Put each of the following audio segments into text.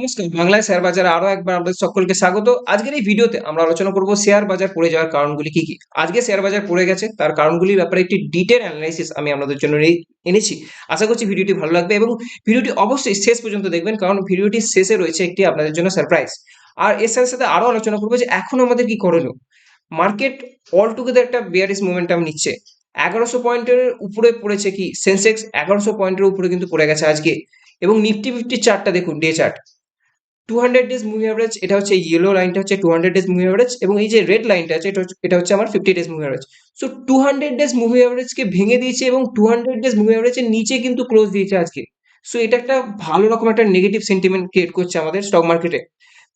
নমস্কার, বাংলায় শেয়ার বাজারে আরও একবার আপনাদের সকলকে স্বাগত। আজকের এই ভিডিওতে আমরা আলোচনা করব শেয়ার বাজার পড়ে যাওয়ার কারণগুলি কি কি। আজকে শেয়ার বাজার পড়ে গেছে, তার কারণগুলির ব্যাপারে একটি ডিটেল অ্যানালাইসিস আমি আপনাদের জন্য এনেছি। আশা করছি ভিডিওটি ভালো লাগবে এবং ভিডিওটি অবশ্যই শেষ পর্যন্ত দেখবেন, কারণ ভিডিওটির শেষে রয়েছে একটি আপনাদের জন্য সারপ্রাইজ আর এর সাথে সাথে আরও আলোচনা করব যে এখন আমাদের কি করণীয়। মার্কেট অল টুগেদার একটা বিয়ারিস মোমেন্টাম নিচ্ছে। এগারোশো পয়েন্টের উপরে পড়েছে কি? সেন্সেক্স এগারোশো পয়েন্টের উপরে কিন্তু পড়ে গেছে আজকে। এবং নিফটি ফিফটি চার্টটা দেখুন day chart two hundred days moving average এটা হচ্ছে ইয়েলো লাইনটা হচ্ছে two hundred days moving average এবং এই যে রেড লাইনটা আছে, এটা হচ্ছে আমার fifty days moving average so two hundred days moving অ্যাভারেজকে ভেঙে দিয়েছে এবং টু হান্ড্রেড ডেজ মুভি অ্যাভারেজের নিচে কিন্তু ক্লোজ দিয়েছে আজকে। সো এটা একটা ভালো রকম একটা নেগেটিভ সেন্টিমেন্ট ক্রিয়েট করছে আমাদের স্টক মার্কেটে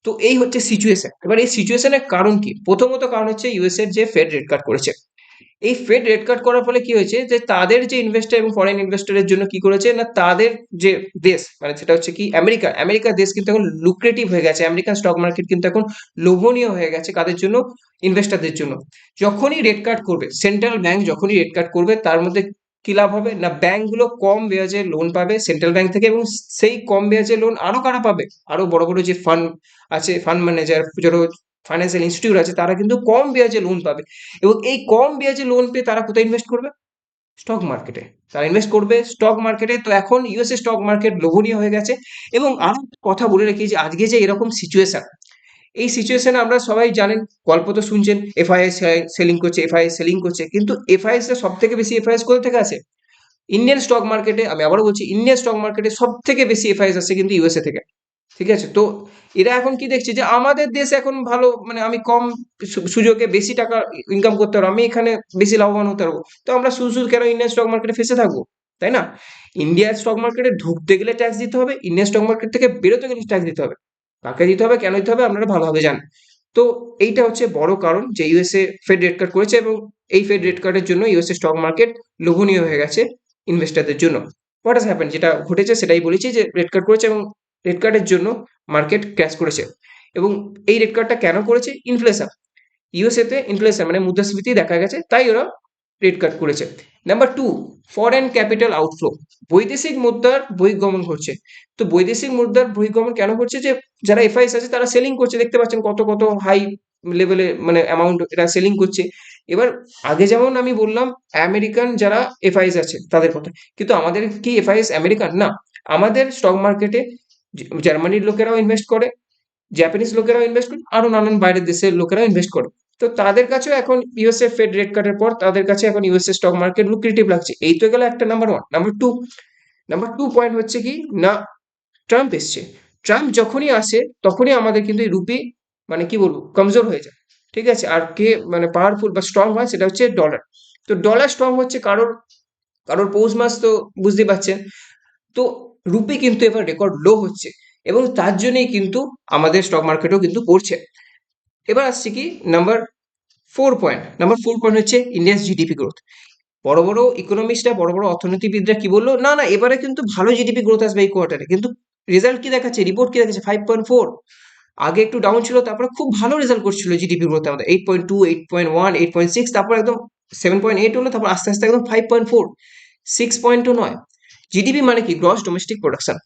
তো এই হচ্ছে সিচুয়েশন এবার এই সিচুয়েশনের কারণ কি? প্রথমত কারণ হচ্ছে ইউএসএর যে ফেড রেট কাট করেছে। এই ফেড রেট কাট করার ফলে কি হয়েছে যে তাদের যে ইনভেস্টর এবং ফরেন ইনভেস্টরের জন্য কি করেছে না তাদের যে দেশ মানে সেটা হচ্ছে কি আমেরিকা আমেরিকার দেশ কিন্তু এখন লুক্রেটিভ হয়ে গেছে, আমেরিকান স্টক মার্কেট কিন্তু এখন লোভনীয় হয়ে গেছে কাদের জন্য? ইনভেস্টারদের জন্য। যখনই রেট কাট করবে সেন্ট্রাল ব্যাংক যখনই রেট কাট করবে, তার মধ্যে কি লাভ হবে? না ব্যাংকগুলো কম ব্যাজে লোন পাবে সেন্ট্রাল ব্যাংক থেকে এবং সেই কম ব্যাজে লোন আরও কারা পাবে? আরও বড় বড় যে ফান্ড আছে ফান্ড ম্যানেজার যারা ফাইন্যান্সিয়াল ইনস্টিটিউট আছে, তারা কিন্তু কম ব্যাজে লোন পাবে। এবং এই কম ব্যাজে লোন পেয়ে তারা কোথায় ইনভেস্ট করবে? স্টক মার্কেটে তারা ইনভেস্ট করবে স্টক মার্কেটে তো এখন ইউএসএ স্টক মার্কেট লোভনীয় হয়ে গেছে। এবং আরও কথা বলে রাখি যে, আজকে যে এরকম সিচুয়েশন এই সিচুয়েশনে আমরা সবাই জানেন, গল্প তো শুনছেন এফআইএস সেলিং করছে এফআইএস সেলিং করছে। কিন্তু এফআইএস এর সব থেকে বেশি এফআইএস কোথা থেকে আছে ইন্ডিয়ান স্টক মার্কেটে আমি আবারও বলছি ইন্ডিয়ান স্টক মার্কেটে সব থেকে বেশি এফআইএস আসছে কিন্তু ইউএসএ থেকে। ঠিক আছে? তো এরা এখন কি দেখছে যে আমাদের দেশ এখন ভালো মানে আমি কম সুযোগে বেশি টাকা ইনকাম করতে পারব, আমি এখানে বেশি লাভবান হতে পারব। তো আমরা শুধু শুধু কেন ইন্ডিয়ান স্টক মার্কেটে ফেসে থাকব? তাই না? ইন্ডিয়ান স্টক মার্কেটে ঢুকতে গেলে ট্যাক্স দিতে হবে ইন্ডিয়ান স্টক মার্কেট থেকে বেরোতে গেলে ট্যাক্স দিতে হবে। কাকে দিতে হবে, কেন দিতে হবে, আপনারা ভালোভাবে জানেন। তো এইটা হচ্ছে বড় কারণ যে ইউএসএ ফেড রেট কার্ড করেছে এবং এই ফেড রেট কার্ডের জন্য ইউএসএ স্টক মার্কেট লোভনীয় হয়ে গেছে ইনভেস্টারদের জন্য। হোয়াট হ্যাপেন যেটা ঘটেছে সেটাই বলেছি যে রেট কার্ড করেছে এবং রেট কার্ডের জন্য মার্কেট ক্র্যাশ করেছে। এবং এই রেড কার্ডটা কেন করেছে? ইনফ্লেশন ইউএসএতে ইনফ্লেশন মানে মুদ্রাস্ফীতি দেখা গেছে, তাই ওরা রেড কার্ড করেছে। Number two foreign capital outflow বৈদেশিক মুদ্রার বহির্গমন ঘটছে। তো বৈদেশিক মুদ্রার বহির্গমন কেন ঘটছে যে, যারা এফআইএস আছে তারা সেলিং করছে, দেখতে পাচ্ছেন কত কত হাই লেভেলে মানে অ্যামাউন্ট এরা সেলিং করছে। এবার আগে যেমন আমি বললাম আমেরিকান যারা এফআইএস আছে তাদের কথা। কিন্তু আমাদের কি এফআইএস আমেরিকান না। আমাদের স্টক মার্কেটে জার্মানির লোকেরাও ইনভেস্ট করে জাপানিজ লোকেরাও ইনভেস্ট করে, আরও নানান বাইরের দেশের লোকেরাও ইনভেস্ট করে। তো তাদের কাছেও এখন ইউএসএ ফেড রেট কাটের পর তাদের কাছে এখন ইউএসএ স্টক মার্কেট লুক্রেটিভ লাগছে। এই তো গেল একটা number one number two number two point হচ্ছে কি, না ট্রাম্প এসছে। ট্রাম্প যখনই আসে, তখনই আমাদের কিন্তু এই রুপি মানে কি বলব, কমজোর হয়ে যায়। ঠিক আছে? আর কে মানে পাওয়ারফুল বা স্ট্রং হয় সেটা হচ্ছে ডলার তো ডলার স্ট্রং হচ্ছে কারোর কারোর পৌষ মাস তো বুঝতে পারছেন। তো রুপি কিন্তু এবার রেকর্ড লো হচ্ছে এবং তার জন্যই কিন্তু আমাদের স্টক মার্কেটও কিন্তু পড়ছে এবার আসছে কি number four point number four point হচ্ছে ইন্ডিয়াস জিডিপি গ্রোথ বড় বড় ইকোনমিস্টরা বড় বড় অর্থনীতিবিদরা কি বলল? না না, এবারে কিন্তু ভালো জিডিপি গ্রোথ আসবে এই কোয়ার্টারে কিন্তু রেজাল্ট কি দেখাচ্ছে? রিপোর্ট কি দেখাচ্ছে? ফাইভ পয়েন্ট ফোর আগে একটু ডাউন ছিল, তারপরে খুব ভালো রেজাল্ট করছিল জিডিপি গ্রোথ আমাদের eight point two eight point one eight point six তারপর একদম সেভেন পয়েন্ট এইট হলো, তারপর আস্তে আস্তে একদম ফাইভ পয়েন্ট ফোর সিক্স পয়েন্টও নয়। জিডিপি মানে কি? গ্রস ডোমেস্টিক প্রোডাকশন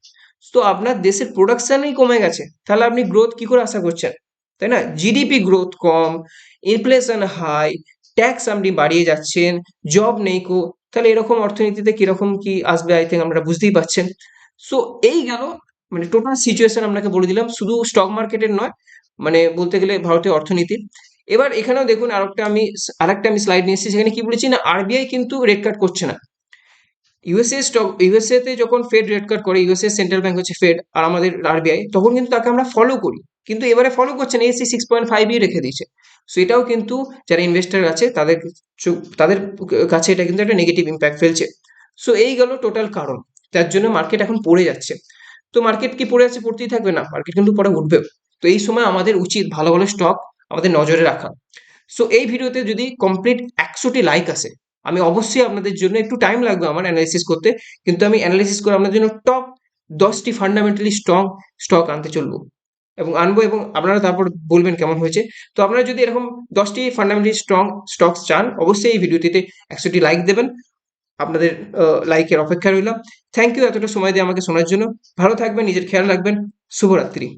তো আপনার দেশের প্রোডাকশনই কমে গেছে। তাহলে আপনি গ্রোথ কি করে আশা করছেন? তাই না? জিডিপি গ্রোথ কম ইনফ্লেশন হাই ট্যাক্স আপনি বাড়িয়ে যাচ্ছেন জব নেই কো। তাহলে এরকম অর্থনীতিতে কীরকম কি আসবে? আই থিঙ্ক আমরা বুঝতেই পারছেন। সো এই গেল মানে টোটাল সিচুয়েশন আপনাকে বলে দিলাম। শুধু স্টক মার্কেটের নয় মানে বলতে গেলে ভারতীয় অর্থনীতি এবার এখানেও দেখুন, আরেকটা আমি আরেকটা আমি স্লাইড নিয়ে এসেছি। সেখানে কি বলেছি? না আরবিআই কিন্তু রেট কাট করছে না। ইউএসএ স্টক ইউএসএ তে যখন ফেড রেট কাট করে ইউএসএ সেন্ট্রাল ব্যাংক হচ্ছে ফেড আর আমাদের আরবিআই তখন কিন্তু তাকে আমরা ফলো করি। কিন্তু এবারে ফলো করছে না এসি সিক্স পয়েন্ট ফাইভই রেখে দিয়েছে। সো এটাও কিন্তু যারা ইনভেস্টার আছে, তাদের তাদের কাছে এটা কিন্তু একটা নেগেটিভ ইম্প্যাক্ট ফেলছে। সো এই গেল টোটাল কারণ। তার জন্য মার্কেট এখন পড়ে যাচ্ছে। তো মার্কেট কি পড়ে যাচ্ছে পড়তেই থাকবে না মার্কেট কিন্তু পরে উঠবেও তো এই সময় আমাদের উচিত ভালো ভালো স্টক আমাদের নজরে রাখা। সো এই ভিডিওতে যদি কমপ্লিট একশোটি লাইক আসে আমি অবশ্যই আপনাদের জন্য একটু টাইম লাগবে আমার অ্যানালিসিস করতে, কিন্তু আমি অ্যানালিসিস করে আপনাদের জন্য টপ দশটি ফান্ডামেন্টালি স্ট্রং স্টক আনতে চলবো। এবং আনব এবং আপনারা তারপর বলবেন কেমন হয়েছে। তো আপনারা যদি এরকম দশটি ফান্ডামেন্টালি স্ট্রং স্টকস চান, অবশ্যই এই ভিডিওটিতে একশোটি লাইক দেবেন। আপনাদের লাইকের অপেক্ষা রইলাম। থ্যাংক ইউ এতটা সময় দিয়ে আমাকে শোনার জন্য। ভালো থাকবেন, নিজের খেয়াল রাখবেন। শুভরাত্রি।